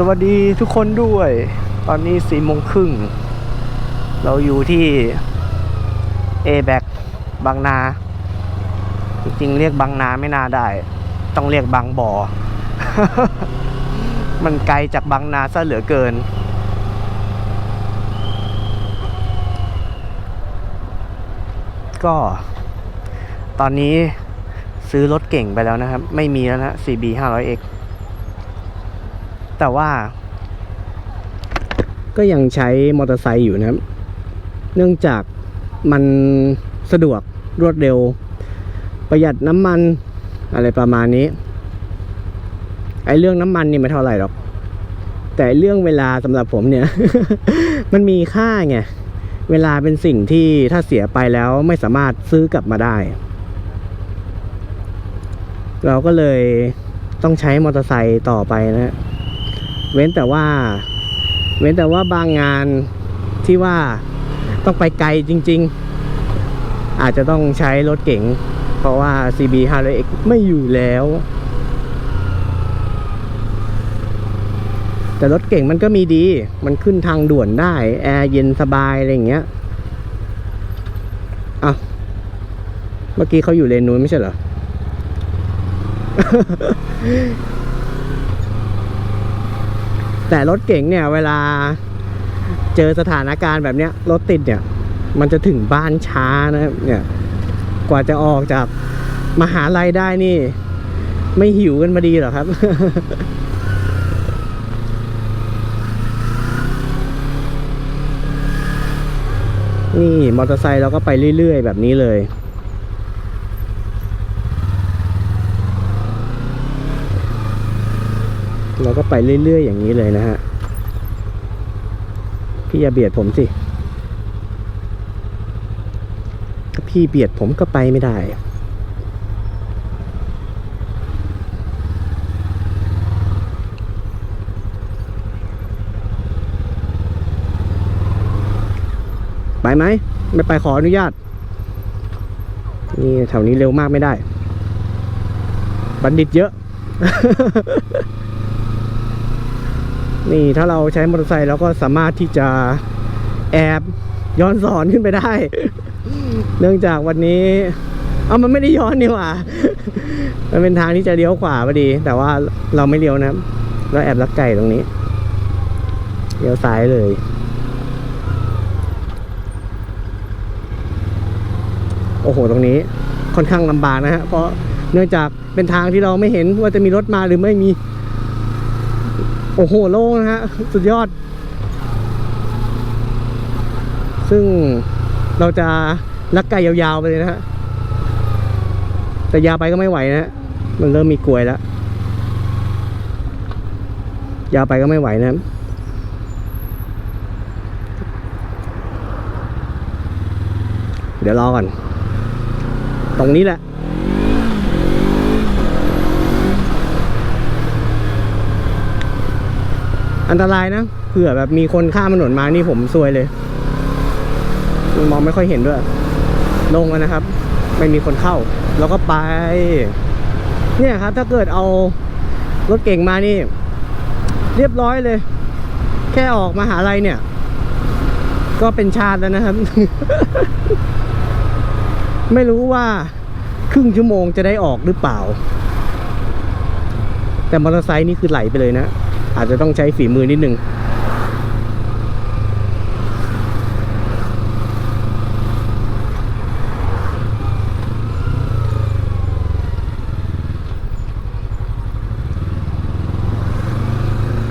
สวัสดีทุกคนด้วย ตอนนี้สี่โมงครึ่ง เราอยู่ที่ a b a c บางนา จริงๆ เรียกบางนาไม่น่าได้ ต้องเรียกบางบ่อ มันไกลจากบางนาซะเหลือเกิน ก็ ตอนนี้ซื้อรถเก่งไปแล้วนะครับ ไม่มีแล้วนะ CB 500X แต่ว่า ก็ยังใช้มอเตอร์ไซค์อยู่นะครับ เนื่องจากมันสะดวกรวดเร็ว ประหยัดน้ำมันอะไรประมาณนี้ ไอ้เรื่องน้ำมันนี่ไม่เท่าไหร่หรอก แต่เรื่องเวลาสำหรับผมเนี่ย มันมีค่าไง เวลาเป็นสิ่งที่ถ้าเสียไปแล้วไม่สามารถซื้อกลับมาได้ เราก็เลยต้องใช้มอเตอร์ไซค์ต่อไปนะ เว้นแต่ว่า เว้นแต่ว่าบางงานที่ว่าต้องไปไกลจริง ๆ อาจจะต้องใช้รถเก๋ง เพราะว่า CB 500X ไม่อยู่แล้ว แต่รถเก่งมันก็มีดี มันขึ้นทางด่วนได้ แอร์เย็นสบาย อะไรอย่างเงี้ยอะเมื่อกี้เขาอยู่เลนนู้นไม่ใช่เหรอ แต่รถเก่งเนี่ยเวลาเจอสถานการณ์แบบเนี้ยรถติดเนี่ย มันจะถึงบ้านช้านะครับเนี่ยกว่าจะออกจากมหาลัยได้นี่ ไม่หิวกันมาดีหรอครับ นี่มอเตอร์ไซค์เราก็ไปเรื่อยๆ แบบนี้เลย เราก็ไปเรื่อยๆอย่างนี้เลยนะฮะ พี่อย่าเบียดผมสิ ถ้าพี่เบียดผมก็ไปไม่ได้ ไปไหม ไม่ไปขออนุญาต นี่แถวนี้เร็วมากไม่ได้ บัณฑิตเยอะ นี่ถ้าเราใช้มอเตอร์ไซค์เราก็สามารถที่จะแอบย้อนสอนขึ้นไปได้ เนื่องจากวันนี้ เอามันไม่ได้ย้อนนี่หว่า มันเป็นทางที่จะเลี้ยวขวาพอดี แต่ว่าเราไม่เลี้ยวนะเราแอบลักไก่ตรงนี้เลี้ยวซ้ายเลยโอ้โห ตรงนี้ค่อนข้างลำบากนะฮะ เพราะเนื่องจากเป็นทางที่เราไม่เห็นว่าจะมีรถมาหรือไม่มี โอ้โหโล่งนะฮะ สุดยอด ซึ่งเราจะลักไก่ยาวๆไปเลยนะฮะ แต่ยาวไปก็ไม่ไหวนะ มันเริ่มมีกลวยแล้ว ยาวไปก็ไม่ไหวนะเดี๋ยวรอก่อน ตรงนี้แหละ อันตรายนะเผื่อแบบมีคนข้ามถนนมานี่ผมซวยเลย มองไม่ค่อยเห็นด้วย ลงแล้วนะครับ ไม่มีคนเข้า แล้วก็ไป เนี่ยครับ ถ้าเกิดเอารถเก่งมานี่ เรียบร้อยเลย แค่ออกมาหาลัยเนี่ย ก็เป็นชาติแล้วนะครับ ไม่รู้ว่าครึ่งชั่วโมงจะได้ออกหรือเปล่า แต่มอเตอร์ไซค์นี่คือไหลไปเลยนะ อาจจะต้องใช้ฝีมือนิดนึง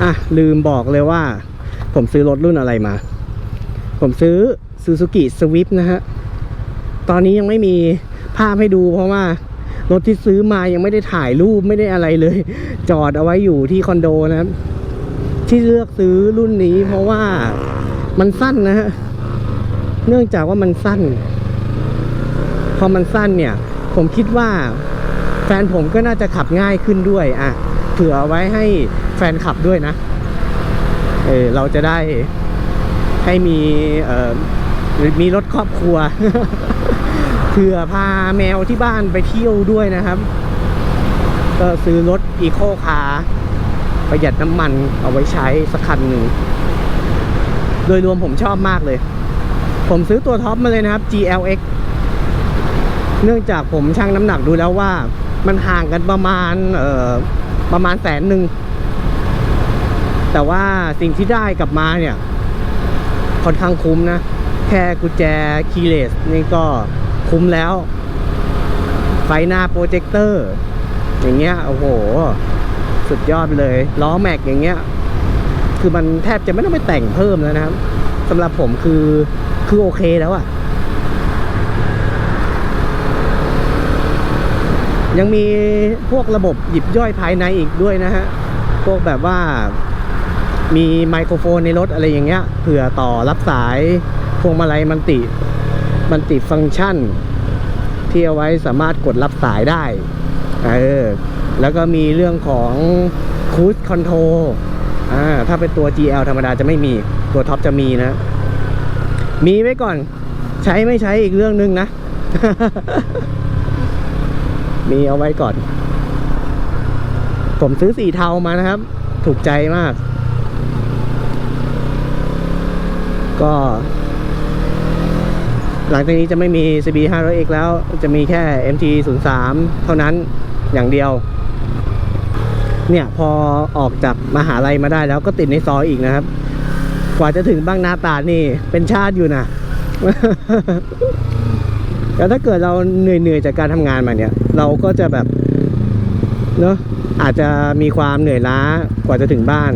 อะ ลืมบอกเลยว่า ผมซื้อรถรุ่นอะไรมา ผมซื้อ Suzuki Swift นะฮะ ตอนนี้ยังไม่มีภาพให้ดูเพราะว่า รถที่ซื้อมายังไม่ได้ถ่ายรูปไม่ได้อะไรเลย จอดเอาไว้อยู่ที่คอนโดนะครับ ที่เลือกซื้อรุ่นนี้ เพราะว่ามันสั้นนะฮะ เนื่องจากว่ามันสั้น พอมันสั้นเนี่ย ผมคิดว่าแฟนผมก็น่าจะขับง่ายขึ้นด้วย อะ เผื่อไว้ให้แฟนขับด้วยนะ เออเราจะได้ให้มีเอ่อมีรถครอบครัว เผื่อพาแมวที่บ้านไปเที่ยวด้วยนะครับ ก็ซื้อรถอีโคคาร์ ประหยัดน้ำมันเอาไว้ใช้สักคันหนึ่ง โดยรวมผมชอบมากเลย ผมซื้อตัวท็อปมาเลยนะครับ GLX เนื่องจากผมชั่งน้ำหนักดูแล้วว่า มันห่างกันประมาณเอ่อประมาณแสนหนึ่ง แต่ว่าสิ่งที่ได้กลับมาเนี่ย ค่อนข้างคุ้มนะ แค่กุญแจคีเลสนี่ก็คุ้มแล้ว ไฟหน้าโปรเจคเตอร์ อย่างเงี้ย โอ้โห สุดยอดไปเลย ล้อแม็กอย่างเงี้ย คือมันแทบจะไม่ต้องไปแต่งเพิ่มแล้วนะครับสำหรับผมคือคือโอเคแล้วอะยังมีพวกระบบหยิบย่อยภายในอีกด้วยนะฮะ พวกแบบว่ามีไมโครโฟนในรถอะไรอย่างเงี้ยเผื่อต่อรับสายพวงมาลัยมันติ มันติฟังก์ชัน ที่เอาไว้สามารถกดรับสายได้ เออ แล้วก็มีเรื่องของคู i คอนโทรอ่าถ้าเป็นตัว GL ธรรมดาจะไม่มีตัวท็อปจะมีนะ มีไว้ก่อน ใช้ไม่ใช้อีกเรื่องหนึงนะ มีเอาไว้ก่อน ผมซื้อสีเทามานะครับ ถูกใจมาก ก็ หลังจากนี้จะไม่มี CB 500X แล้ว จะมีแค่ MT 0 3เท่านั้นอย่างเดียว เนี่ยพอออกจากมหาลัยมาได้แล้วก็ติดในซอยอีกนะครับ กว่าจะถึงบ้างนาตาดนี่เป็นชาติอยู่นะแล้วถ้าเกิดเราเหนื่อยๆจากการทำงานมาเนี่ย เราก็จะแบบเนอะอาจจะมีความเหนื่อยล้ากว่าจะถึงบ้าน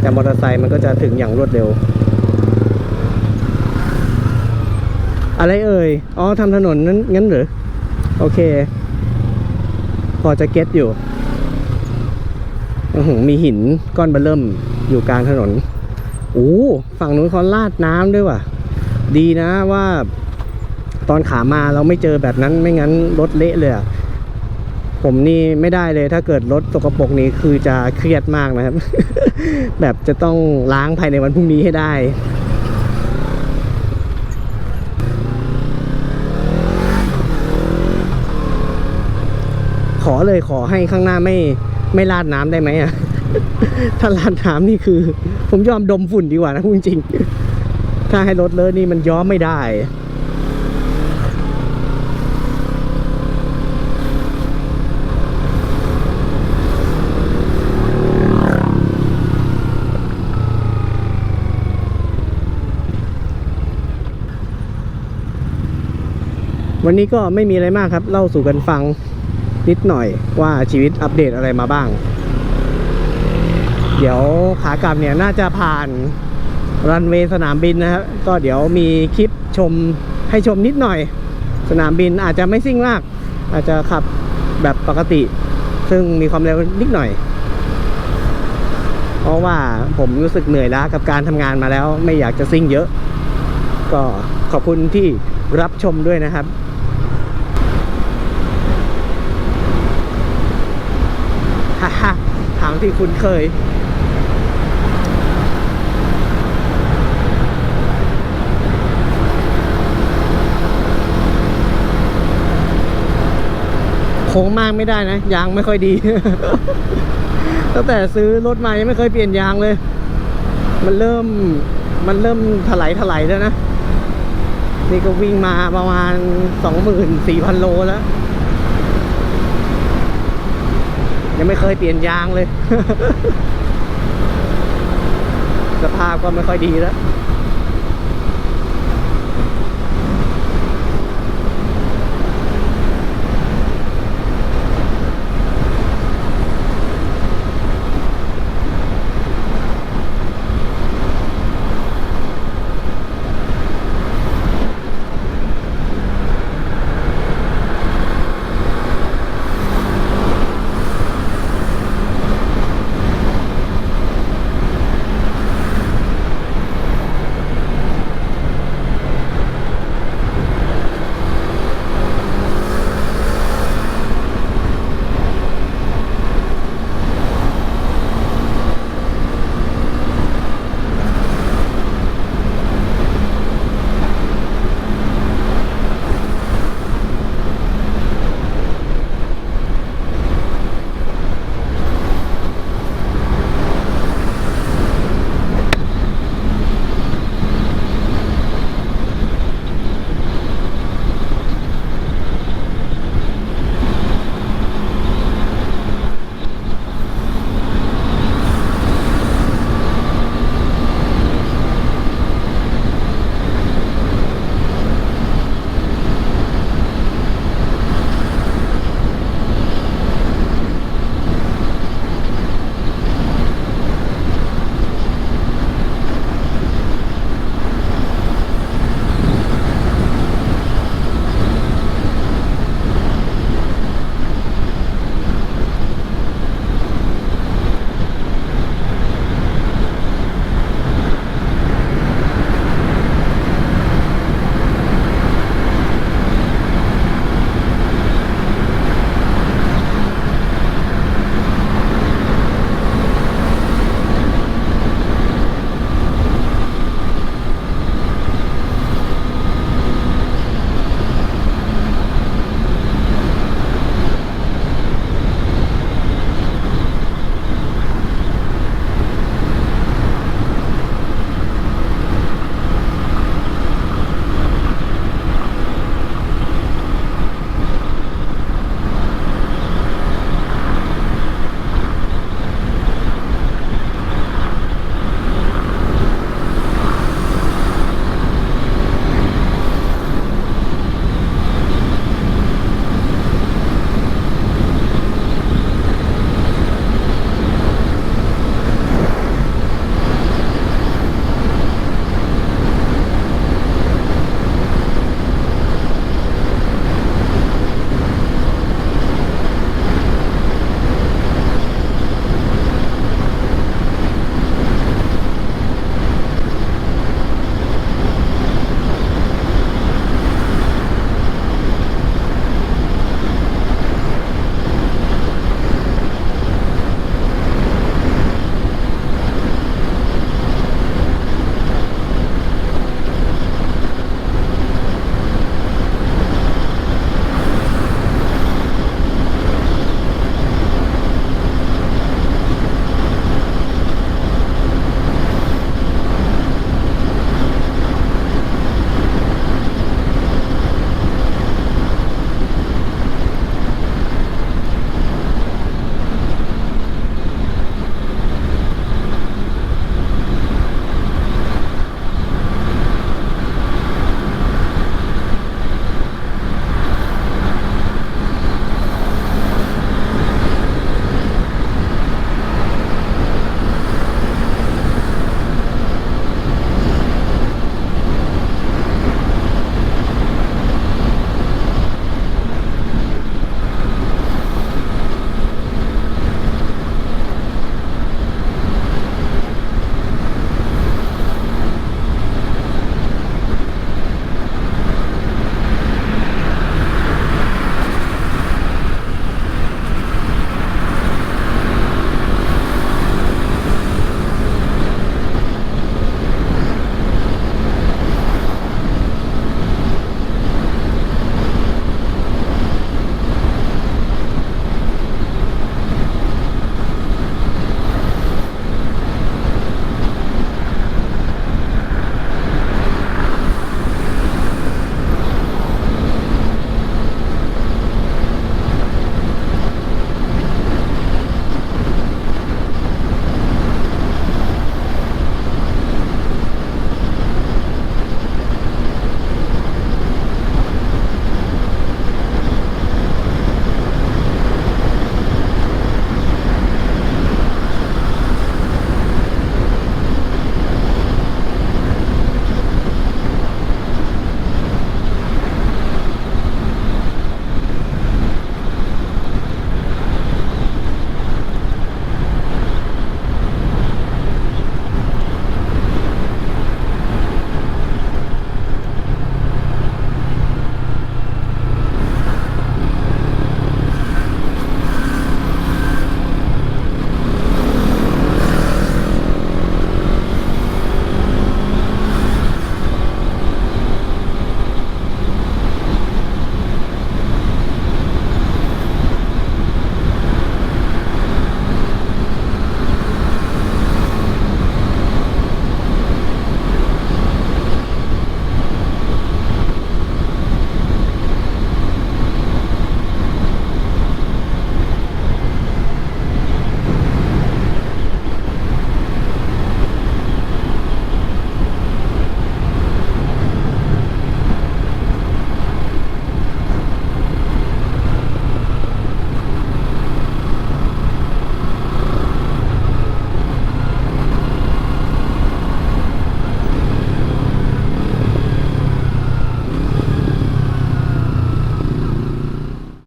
แต่มอเตอร์ไซค์มันก็จะถึงอย่างรวดเร็ว อะไรเอ่ยอ๋อทำถนนนั้นงั้นหรือโอเค พอจะเก็ตอยู่ มีหินก้อนเบอเริ่มอยู่กลางถนนโอ้ฝั่งนู้นเขาลาดน้ำด้วยว่ะ ดีนะว่า ตอนขามาเราไม่เจอแบบนั้นไม่งั้นรถเละเลยผมนี่ไม่ได้เลย ถ้าเกิดรถสกปรกนี้คือจะเครียดมากนะครับ แบบจะต้องล้างภายในวันพรุ่งนี้ให้ได้ขอเลยขอให้ข้างหน้าไม่ ไม่ลาดน้ำได้ไหมอะ ถ้าลาดน้ำนี่คือ ผมยอมดมฝุ่นดีกว่านะพูดจริง ถ้าให้รถเลอะนี่มันย้อมไม่ได้วันนี้ก็ไม่มีอะไรมากครับ เล่าสู่กันฟัง นิดหน่อยว่าชีวิตอัปเดตอะไรมาบ้าง เดี๋ยวขากลับเนี่ยน่าจะผ่านรันเวย์สนามบินนะครับก็เดี๋ยวมีคลิปชมให้ชมนิดหน่อย สนามบินอาจจะไม่ซิ่งมาก อาจจะขับแบบปกติ ซึ่งมีความเร็วนิดหน่อย เพราะว่าผมรู้สึกเหนื่อยล้ากับการทำงานมาแล้ว ไม่อยากจะซิ่งเยอะ ก็ขอบคุณที่รับชมด้วยนะครับ ฮ่าฮ่า ทางที่คุณเคย โค้งมากไม่ได้นะ ยางไม่ค่อยดี ตั้งแต่ซื้อรถมายังไม่เคยเปลี่ยนยางเลย มันเริ่มมันเริ่มถลายถลายแล้วนะ นี่ก็วิ่งมาประมาณสองหมื่นสี่พันโลแล้ว ยังไม่เคยเปลี่ยนยางเลย สภาพก็ไม่ค่อยดีแล้ว